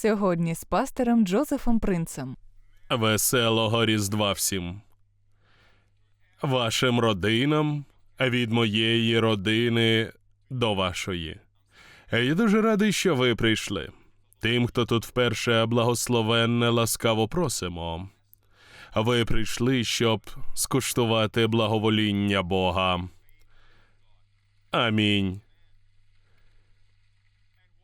Сьогодні з пастором Джозефом Принцем. Веселого Різдва всім. Вашим родинам від моєї родини до вашої. Я дуже радий, що ви прийшли. Тим, хто тут вперше благословенне, ласкаво просимо. Ви прийшли, щоб скуштувати благовоління Бога. Амінь.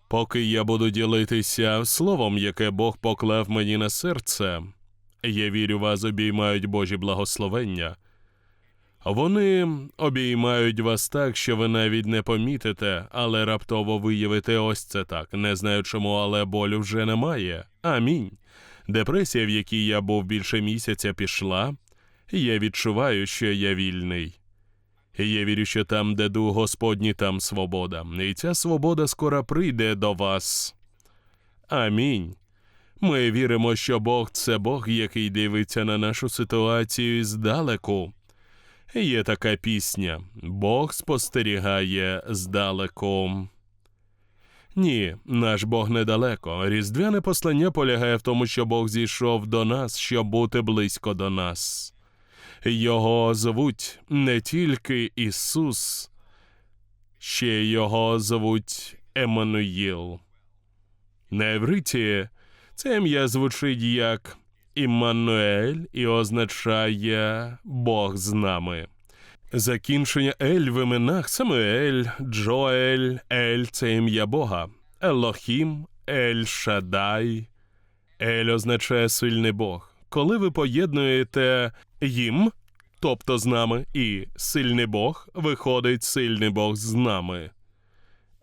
Поки я буду ділитися словом, яке Бог поклав мені на серце, я вірю, вас обіймають Божі благословення. Вони обіймають вас так, що ви навіть не помітите, але раптово виявите ось це так. Не знаю чому, але болю вже немає. Амінь. Депресія, в якій я був більше місяця, пішла. Я відчуваю, що я вільний. І Я вірю, що там, де дух Господній, там свобода. І ця свобода скоро прийде до вас. Амінь. Ми віримо, що Бог це Бог, який дивиться на нашу ситуацію здалеку. Є така пісня Бог спостерігає здалеку. Ні, наш Бог недалеко. Різдвяне послання полягає в тому, що Бог зійшов до нас, щоб бути близько до нас. Його звуть не тільки Ісус, ще його звуть Еммануїл. На івриті це ім'я звучить як Іммануель і означає Бог з нами. Закінчення Ель в іменах Самуель, Джоель, Ель це ім'я Бога, Елохім, Ель Шадай. Ель означає сильний Бог. Коли ви поєднуєте їм, тобто з нами, і сильний Бог, виходить сильний Бог з нами.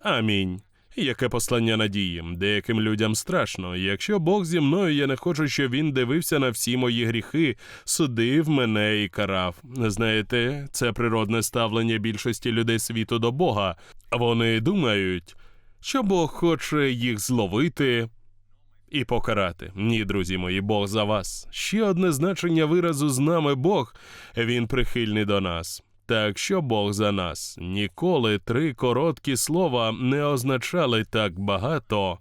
Амінь. Яке послання надії? Деяким людям страшно. Якщо Бог зі мною, я не хочу, щоб він дивився на всі мої гріхи, судив мене і карав. Знаєте, це природне ставлення більшості людей світу до Бога. Вони думають, що Бог хоче їх зловити і покарати. Ні, друзі мої, Бог за вас. Ще одне значення виразу з нами Бог, він прихильний до нас. Так що Бог за нас. Ніколи три короткі слова не означали так багато.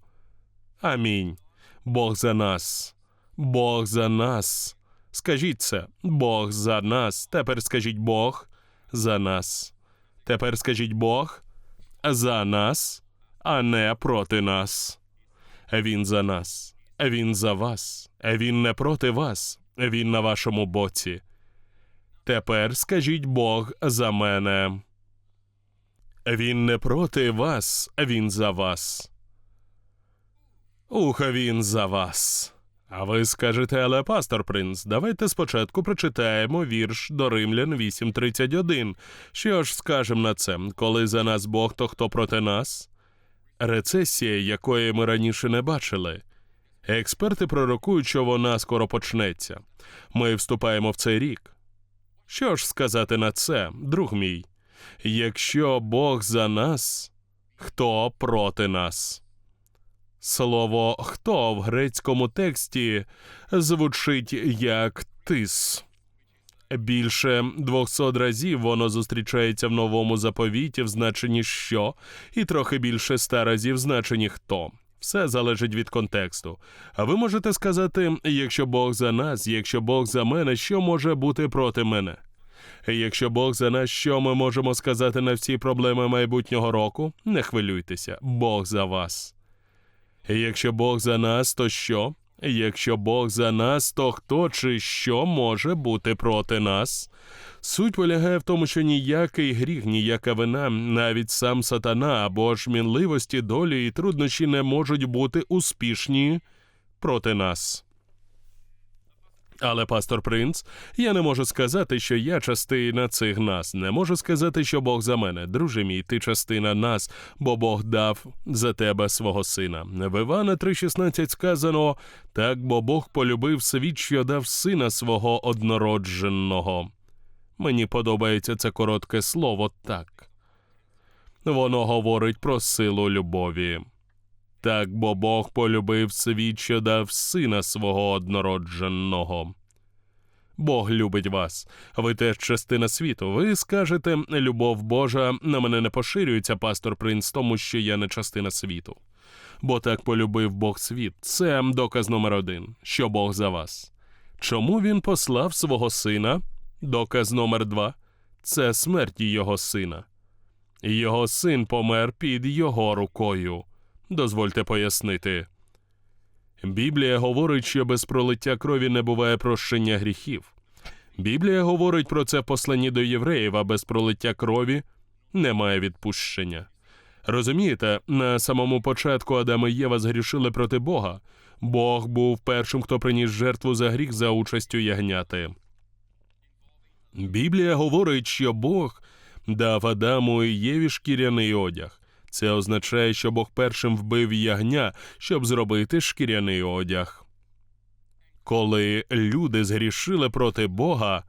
Амінь. Бог за нас. Бог за нас. Скажіть це, Бог за нас. Тепер скажіть Бог за нас. Тепер скажіть Бог за нас, а не проти нас. Він за нас, він за вас, він не проти вас, він на вашому боці. Тепер скажіть Бог за мене. Він не проти вас, він за вас. Ух, він за вас. А ви скажете, але пастор принц, давайте спочатку прочитаємо вірш до Римлян 8.31. Що ж скажемо на це? Коли за нас Бог, то хто проти нас? Рецесія, якої ми раніше не бачили. Експерти пророкують, що вона скоро почнеться. Ми вступаємо в цей рік. Що ж сказати на це, друг мій? Якщо Бог за нас, хто проти нас? Слово хто в грецькому тексті звучить як тис. Більше 200 разів воно зустрічається в новому заповіті в значенні що, і трохи більше 100 разів в значенні хто. Все залежить від контексту. А ви можете сказати, якщо Бог за нас, якщо Бог за мене, що може бути проти мене? Якщо Бог за нас, що ми можемо сказати на всі проблеми майбутнього року? Не хвилюйтеся, Бог за вас. Якщо Бог за нас, то що? Якщо Бог за нас, то хто чи що може бути проти нас? Суть полягає в тому, що ніякий гріх, ніяка вина, навіть сам сатана або ж мінливості долі і труднощі не можуть бути успішні проти нас. Але, пастор принц, я не можу сказати, що я частина цих нас. Не можу сказати, що Бог за мене. Друже мій, ти частина нас, бо Бог дав за тебе свого сина. В Івана 3,16 сказано так, бо Бог полюбив світ, що дав сина свого однородженого. Мені подобається це коротке слово так. Воно говорить про силу любові. Так, бо Бог полюбив світ, що дав сина свого однородженого. Бог любить вас, ви теж частина світу. Ви скажете, любов Божа на мене не поширюється, пастор принц, тому що я не частина світу. Бо так полюбив Бог світ. Це доказ номер один, що Бог за вас. Чому він послав свого сина? Доказ номер два це смерть його сина. Його син помер під його рукою. Дозвольте пояснити. Біблія говорить, що без пролиття крові не буває прощення гріхів. Біблія говорить про це посланні до євреїв, а без пролиття крові немає відпущення. Розумієте, на самому початку Адам і Єва згрішили проти Бога. Бог був першим, хто приніс жертву за гріх за участю ягняти. Біблія говорить, що Бог дав Адаму і Єві шкіряний одяг. Це означає, що Бог першим вбив ягня, щоб зробити шкіряний одяг. Коли люди згрішили проти Бога,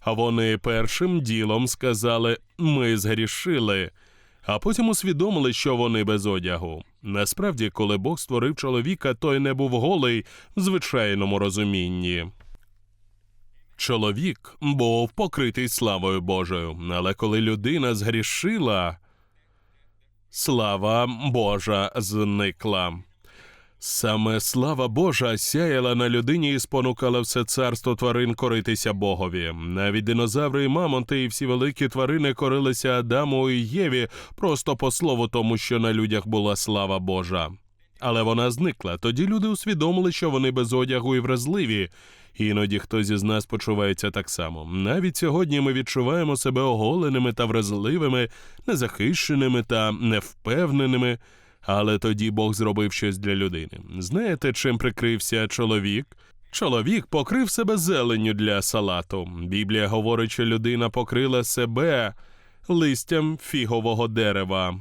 а вони першим ділом сказали Ми згрішили, а потім усвідомили, що вони без одягу. Насправді, коли Бог створив чоловіка, той не був голий в звичайному розумінні. Чоловік був покритий славою Божою, але коли людина згрішила, слава Божа зникла. Саме слава Божа сяяла на людині і спонукала все царство тварин коритися Богові. Навіть динозаври і мамонти, і всі великі тварини корилися Адаму і Єві просто по слову тому, що на людях була слава Божа. Але вона зникла. Тоді люди усвідомили, що вони без одягу і вразливі. Іноді хтось із нас почувається так само. Навіть сьогодні ми відчуваємо себе оголеними та вразливими, незахищеними та невпевненими. Але тоді Бог зробив щось для людини. Знаєте, чим прикрився чоловік? Чоловік покрив себе зеленню для салату. Біблія говорить, що людина покрила себе листям фігового дерева.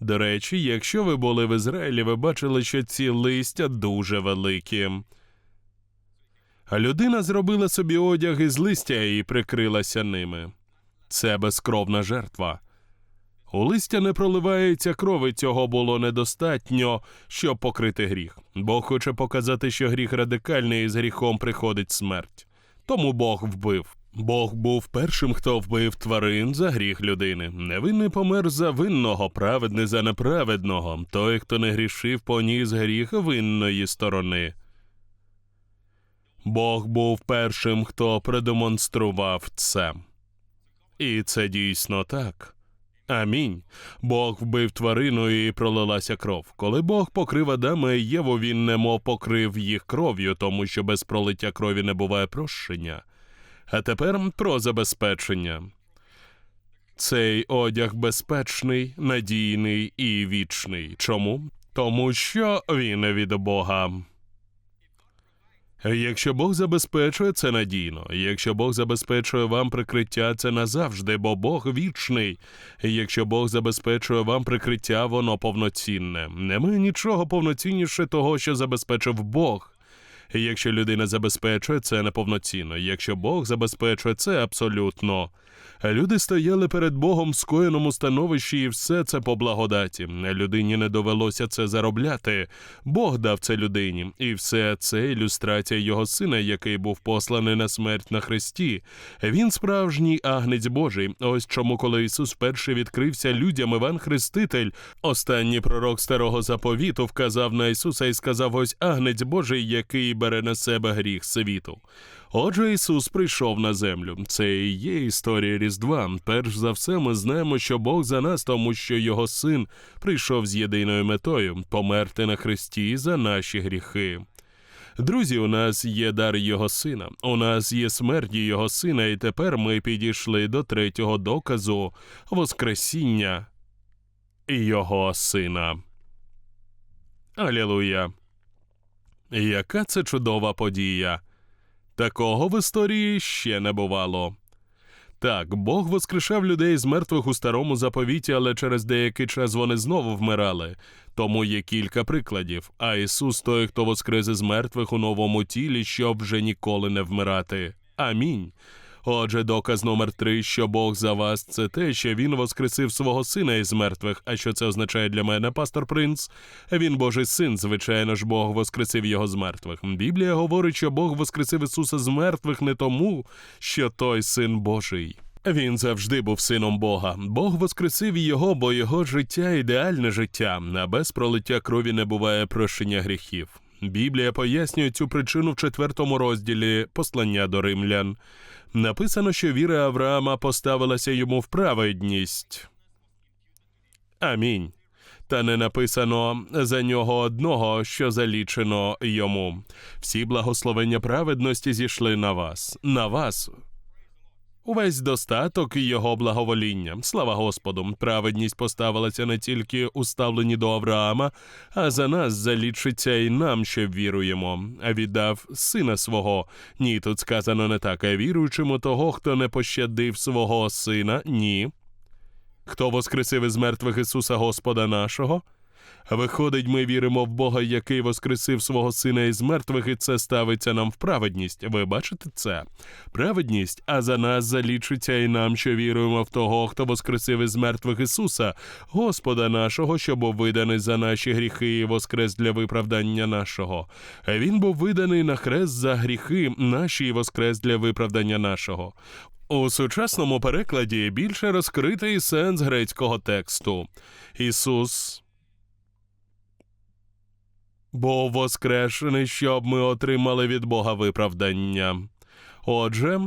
До речі, якщо ви були в Ізраїлі, ви бачили, що ці листя дуже великі. Людина зробила собі одяг із листя і прикрилася ними. Це безкровна жертва. У листя не проливається кров, і цього було недостатньо, щоб покрити гріх. Бог хоче показати, що гріх радикальний і з гріхом приходить смерть. Тому Бог вбив. Бог був першим, хто вбив тварин за гріх людини. Невинний помер за винного, праведний за неправедного. Той, хто не грішив, поніс гріх винної сторони. Бог був першим, хто продемонстрував це. І це дійсно так. Амінь. Бог вбив тварину і пролилася кров. Коли Бог покрив Адама і Єву, він немов покрив їх кров'ю, тому що без пролиття крові не буває прощення. А тепер про забезпечення. Цей одяг безпечний, надійний і вічний. Чому? Тому що він від Бога. Якщо Бог забезпечує, це надійно. Якщо Бог забезпечує вам прикриття, це назавжди, бо Бог вічний. Якщо Бог забезпечує вам прикриття, воно повноцінне. Немає нічого повноцінніше того, що забезпечив Бог. Якщо людина забезпечує, це неповноцінно. Якщо Бог забезпечує, це абсолютно. Люди стояли перед Богом в скоєному становищі, і все це по благодаті. Людині не довелося це заробляти. Бог дав це людині, і все це ілюстрація його сина, який був посланий на смерть на хресті. Він справжній агнець Божий. Ось чому, коли Ісус вперше відкрився людям, Іван Хреститель, останній пророк старого заповіту, вказав на Ісуса і сказав: ось агнець Божий, який бере на себе гріх світу. Отже, Ісус прийшов на землю. Це і є історія Різдва. Перш за все, ми знаємо, що Бог за нас, тому що Його син прийшов з єдиною метою померти на хресті за наші гріхи. Друзі, у нас є дар Його сина, у нас є смерть Його сина, і тепер ми підійшли до третього доказу Воскресіння Його сина. Алілуя! Яка це чудова подія! Такого в історії ще не бувало. Так, Бог воскрешав людей з мертвих у старому заповіті, але через деякий час вони знову вмирали. Тому є кілька прикладів. А Ісус той, хто воскрес із мертвих у новому тілі, щоб вже ніколи не вмирати. Амінь. Отже, доказ номер три, що Бог за вас, це те, що Він воскресив свого сина із мертвих. А що це означає для мене, пастор Принц? Він Божий син, звичайно ж, Бог воскресив його з мертвих. Біблія говорить, що Бог воскресив Ісуса з мертвих не тому, що той син Божий. Він завжди був сином Бога. Бог воскресив його, бо його життя ідеальне життя, а без пролиття крові не буває прощення гріхів. Біблія пояснює цю причину в четвертому розділі послання до римлян. Написано, що віра Авраама поставилася йому в праведність. Амінь. Та не написано за нього одного, що залічено йому. Всі благословення праведності зійшли на вас, на вас. Увесь достаток і його благовоління. Слава Господу, праведність поставилася не тільки у ставленні до Авраама, а за нас залічиться і нам, що віруємо, а віддав сина свого. Ні, тут сказано не так, а віруючому того, хто не пощадив свого сина, ні. Хто воскресив із мертвих Ісуса Господа нашого? Виходить, ми віримо в Бога, який воскресив свого сина із мертвих, і це ставиться нам в праведність. Ви бачите це? Праведність, а за нас залічиться і нам, що віруємо в того, хто воскресив із мертвих Ісуса, Господа нашого, що був виданий за наші гріхи і воскрес для виправдання нашого. Він був виданий на хрест за гріхи наші і воскрес для виправдання нашого. У сучасному перекладі більше розкритий сенс грецького тексту. Ісус був воскрешений, щоб ми отримали від Бога виправдання. Отже,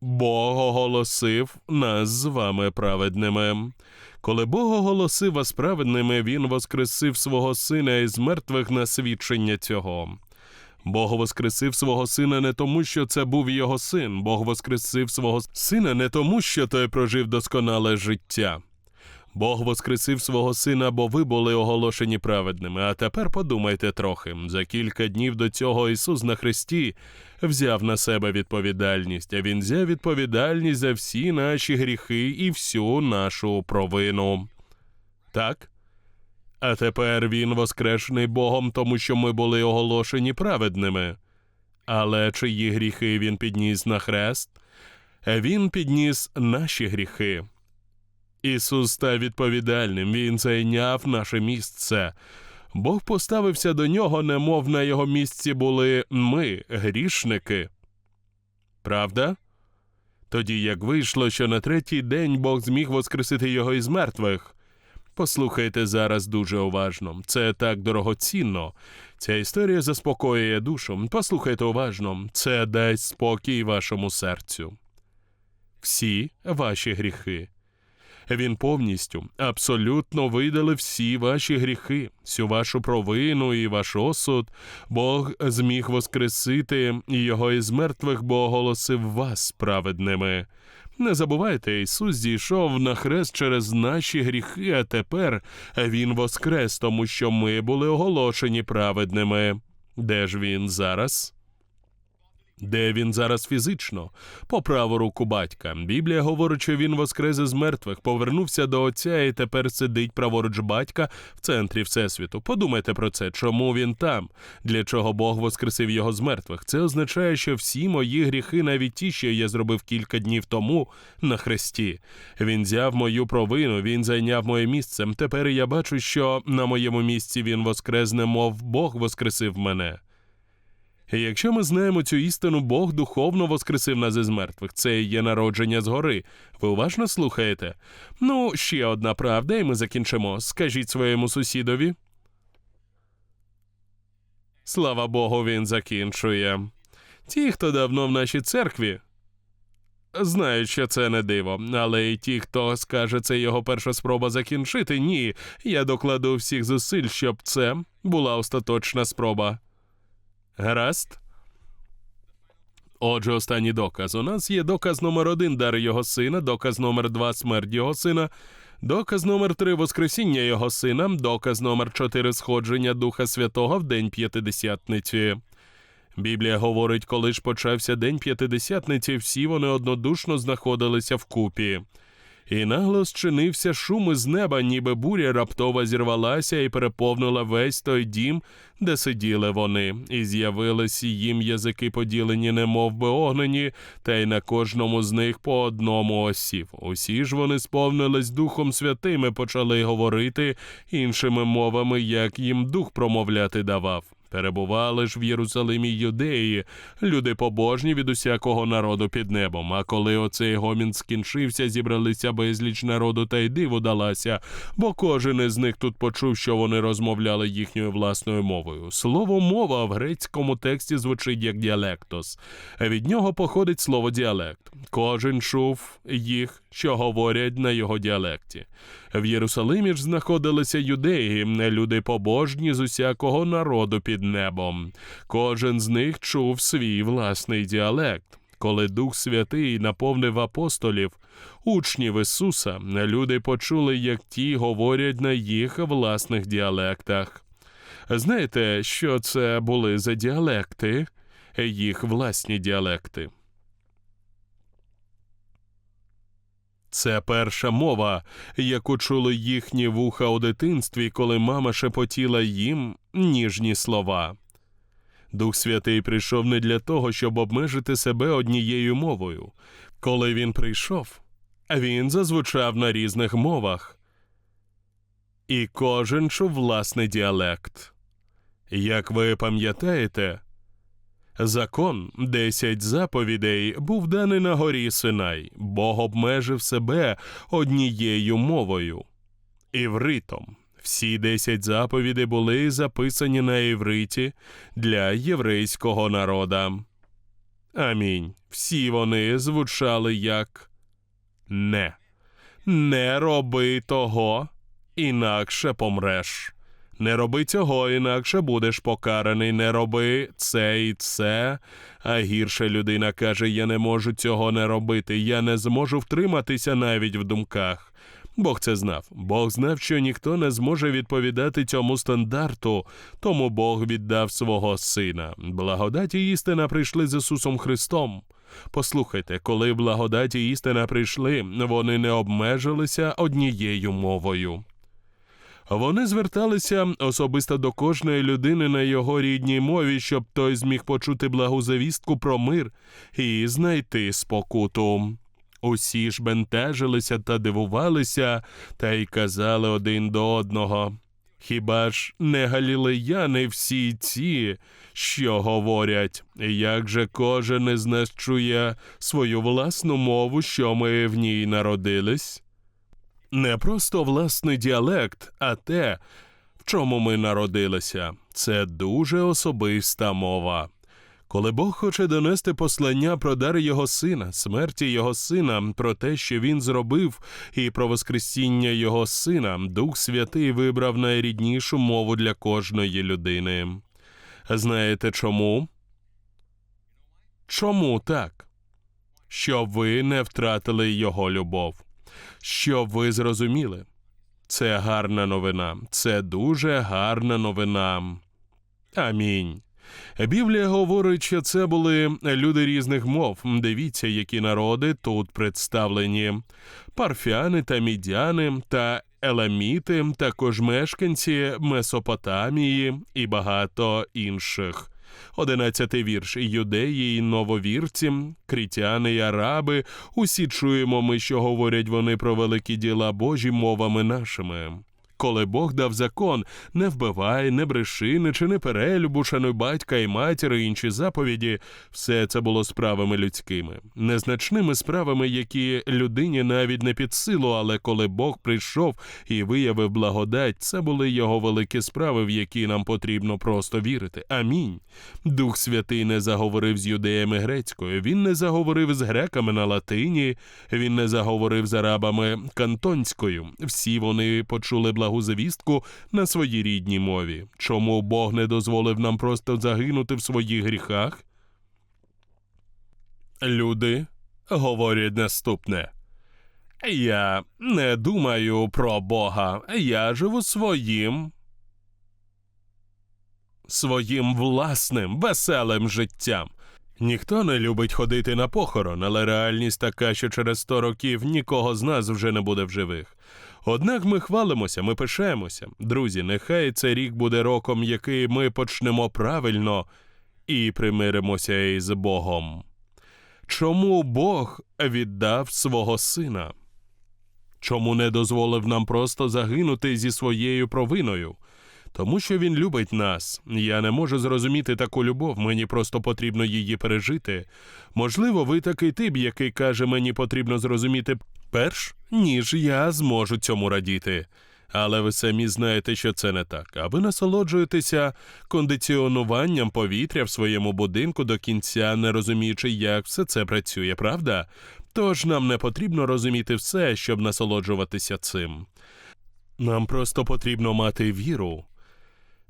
Бог оголосив нас з вами праведними. Коли Бог оголосив вас праведними, Він воскресив свого сина із мертвих на свідчення цього. Бог воскресив свого сина не тому, що це був його син. Бог воскресив свого сина не тому, що той прожив досконале життя. Бог воскресив свого сина, бо ви були оголошені праведними. А тепер подумайте трохи. За кілька днів до цього Ісус на Христі взяв на себе відповідальність, а Він взяв відповідальність за всі наші гріхи і всю нашу провину. Так? А тепер він воскрешений Богом, тому що ми були оголошені праведними. Але чиї гріхи він підніс на хрест? Він підніс наші гріхи. Ісус став відповідальним, Він зайняв наше місце. Бог поставився до нього, немов на його місці були ми, грішники. Правда? Тоді як вийшло, що на третій день Бог зміг воскресити його із мертвих. Послухайте зараз дуже уважно. Це так дорогоцінно. Ця історія заспокоює душу. Послухайте уважно, це дасть спокій вашому серцю. Всі ваші гріхи. Він повністю, абсолютно видалив всі ваші гріхи, всю вашу провину і ваш осуд. Бог зміг воскресити його із мертвих, бо оголосив вас праведними. Не забувайте, Ісус зійшов на хрест через наші гріхи, а тепер Він воскрес, тому що ми були оголошені праведними. Де ж він зараз? Де він зараз фізично? По праву руку батька. Біблія говорить, що він воскрес із мертвих, повернувся до отця і тепер сидить праворуч батька в центрі Всесвіту. Подумайте про це, чому він там? Для чого Бог воскресив його з мертвих? Це означає, що всі мої гріхи, навіть ті, що я зробив кілька днів тому на хресті. Він взяв мою провину, він зайняв моє місце. Тепер я бачу, що на моєму місці він воскрес, немов Бог воскресив мене. Якщо ми знаємо цю істину, Бог духовно воскресив нас із мертвих. Це є народження згори. Ви уважно слухаєте? Ну, ще одна правда, і ми закінчимо. Скажіть своєму сусідові. Слава Богу, він закінчує. Ті, хто давно в нашій церкві, знають, що це не диво, але і ті, хто скаже, це його перша спроба закінчити, ні. Я докладу всіх зусиль, щоб це була остаточна спроба. Гаразд? Отже, останній доказ. У нас є доказ номер один дар його сина, доказ номер два смерть його сина, доказ номер три Воскресіння його сина, доказ номер чотири сходження Духа Святого в День П'ятидесятниці. Біблія говорить, коли ж почався День П'ятидесятниці, всі вони однодушно знаходилися вкупі. І нагло зчинився шум із неба, ніби буря раптово зірвалася і переповнила весь той дім, де сиділи вони, і з'явилися їм язики поділені, немов би огнені, та й на кожному з них по одному осів. Усі ж вони сповнились Духом Святим і почали говорити іншими мовами, як їм дух промовляти давав. Перебували ж в Єрусалимі юдеї, люди побожні від усякого народу під небом. А коли оцей гомін скінчився, зібралися безліч народу та й диву далася, бо кожен із них тут почув, що вони розмовляли їхньою власною мовою. Слово мова в грецькому тексті звучить як діалектос. Від нього походить слово діалект. Кожен чув їх, що говорять на його діалекті. В Єрусалимі ж знаходилися юдеї, люди побожні з усякого народу під небом. Кожен з них чув свій власний діалект. Коли Дух Святий наповнив апостолів, учнів Ісуса, люди почули, як ті говорять на їх власних діалектах. Знаєте, що це були за діалекти? Їх власні діалекти. Це перша мова, яку чули їхні вуха у дитинстві, коли мама шепотіла їм ніжні слова. Дух Святий прийшов не для того, щоб обмежити себе однією мовою. Коли він прийшов, він зазвучав на різних мовах, і кожен чув власний діалект. Як ви пам'ятаєте, Закон, десять заповідей, був даний на горі Синай. Бог обмежив себе однією мовою івритом. Всі десять заповідей були записані на івриті для єврейського народа. Амінь. Всі вони звучали як не. Не роби того, інакше помреш. Не роби цього, інакше будеш покараний. Не роби це і це. А гірша людина каже: Я не можу цього не робити, я не зможу втриматися навіть в думках. Бог це знав. Бог знав, що ніхто не зможе відповідати цьому стандарту, тому Бог віддав свого сина. Благодать і істина прийшли з Ісусом Христом. Послухайте, коли благодать і істина прийшли, вони не обмежилися однією мовою. Вони зверталися особисто до кожної людини на його рідній мові, щоб той зміг почути благу завістку про мир і знайти спокуту. Усі ж бентежилися та дивувалися, та й казали один до одного. Хіба ж не галілеяни всі ці, що говорять, як же кожен із нас чує свою власну мову, що ми в ній народились? Не просто власний діалект, а те, в чому ми народилися. Це дуже особиста мова. Коли Бог хоче донести послання про дар його сина, смерті його сина, про те, що він зробив, і про воскресіння його сина, Дух Святий вибрав найріднішу мову для кожної людини. Знаєте чому? Чому так? Щоб ви не втратили його любов щоб ви зрозуміли. Це гарна новина, це дуже гарна новина. Амінь. Біблія говорить, що це були люди різних мов. Дивіться, які народи тут представлені: парфяни та мідяни та еламіти, також мешканці Месопотамії і багато інших. Одинадцятий вірш. Юдеї й нововірці, крітяни й араби. Усі чуємо ми, що говорять вони про великі діла Божі мовами нашими. Коли Бог дав закон, не вбивай, не бреши, не чини перелюбу, шануй батька і матір, і інші заповіді, все це було справами людськими, незначними справами, які людині навіть не під силу, але коли Бог прийшов і виявив благодать, це були його великі справи, в які нам потрібно просто вірити. Амінь. Дух Святий не заговорив з юдеями грецькою, він не заговорив з греками на латині, він не заговорив з арабами кантонською. Всі вони почули благодать благу на своїй рідній мові. Чому Бог не дозволив нам просто загинути в своїх гріхах? Люди говорять наступне. Я не думаю про Бога, я живу своїм. Своїм власним веселим життям. Ніхто не любить ходити на похорон, але реальність така, що через сто років нікого з нас вже не буде в живих. Однак ми хвалимося, ми пишаємося. Друзі, нехай цей рік буде роком, який ми почнемо правильно і примиримося із Богом. Чому Бог віддав свого сина? Чому не дозволив нам просто загинути зі своєю провиною? Тому що він любить нас. Я не можу зрозуміти таку любов, мені просто потрібно її пережити. Можливо, ви такий тип, який каже, мені потрібно зрозуміти перш, ніж я зможу цьому радіти. Але ви самі знаєте, що це не так. А ви насолоджуєтеся кондиціонуванням повітря в своєму будинку до кінця, не розуміючи, як все це працює, правда? Тож нам не потрібно розуміти все, щоб насолоджуватися цим. Нам просто потрібно мати віру.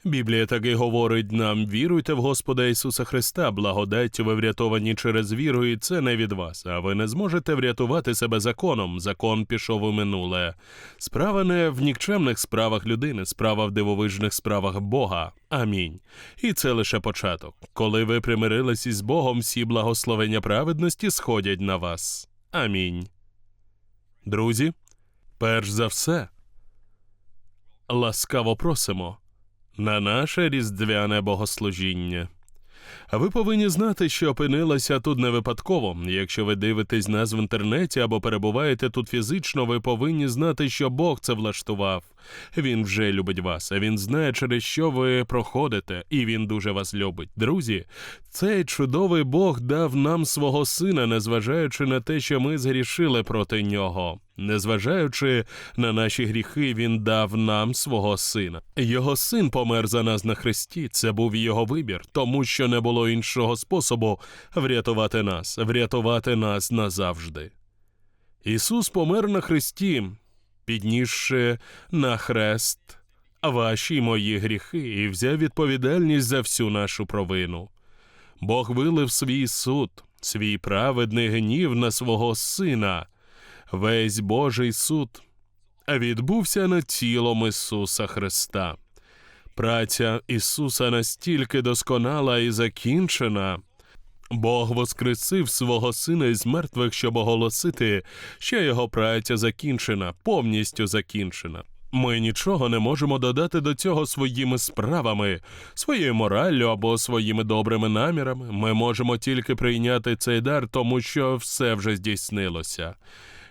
Біблія таки говорить нам: віруйте в Господа Ісуса Христа, благодаттю ви врятовані через віру, і це не від вас, а ви не зможете врятувати себе законом. Закон пішов у минуле. Справа не в нікчемних справах людини, справа в дивовижних справах Бога. Амінь. І це лише початок. Коли ви примирились із Богом, всі благословення праведності сходять на вас. Амінь. Друзі, перш за все, ласкаво просимо на наше різдвяне богослужіння. А ви повинні знати, що опинилися тут не випадково. Якщо ви дивитесь нас в інтернеті або перебуваєте тут фізично, ви повинні знати, що Бог це влаштував. Він вже любить вас, він знає, через що ви проходите, і він дуже вас любить. Друзі, цей чудовий Бог дав нам свого сина, незважаючи на те, що ми згрішили проти нього. Незважаючи на наші гріхи, він дав нам свого сина. Його син помер за нас на хресті. Це був його вибір, тому що не було іншого способу врятувати нас, врятувати нас назавжди. Ісус помер на хресті, піднісши на хрест ваші мої гріхи, і взяв відповідальність за всю нашу провину. Бог вилив свій суд, свій праведний гнів на свого сина. Весь Божий суд відбувся над тілом Ісуса Христа. Праця Ісуса настільки досконала і закінчена. Бог воскресив свого сина із мертвих, щоб оголосити, що його праця закінчена, повністю закінчена. Ми нічого не можемо додати до цього своїми справами, своєю мораллю або своїми добрими намірами. Ми можемо тільки прийняти цей дар, тому що все вже здійснилося.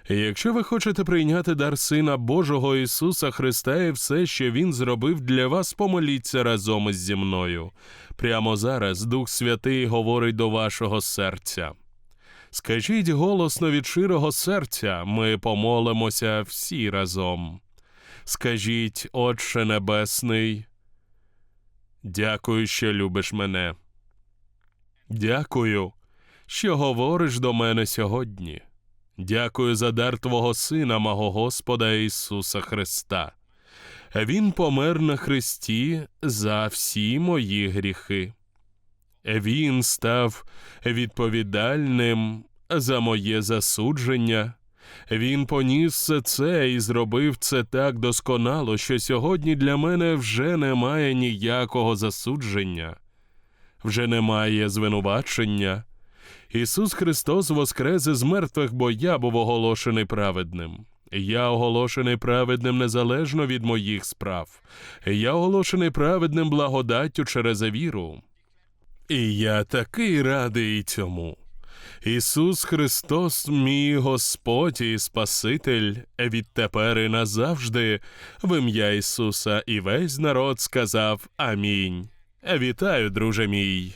Якщо ви хочете прийняти дар Сина Божого Ісуса Христа і все, що Він зробив для вас, помоліться разом із зі мною. Прямо зараз Дух Святий говорить до вашого серця. Скажіть голосно від щирого серця, ми помолимося всі разом. Скажіть, Отче Небесний, дякую, що любиш мене. Дякую, що говориш до мене сьогодні. Дякую за дар Твого Сина, мого Господа Ісуса Христа. Він помер на Христі за всі мої гріхи. Він став відповідальним за моє засудження. Він поніс все це і зробив це так досконало, що сьогодні для мене вже немає ніякого засудження, вже немає звинувачення. Ісус Христос воскрес із мертвих, бо я був оголошений праведним. Я оголошений праведним незалежно від моїх справ. Я оголошений праведним благодаттю через віру. І я такий радий цьому. Ісус Христос, мій Господь і Спаситель, відтепер і назавжди, в ім'я Ісуса, і весь народ сказав Амінь. Вітаю, друже мій.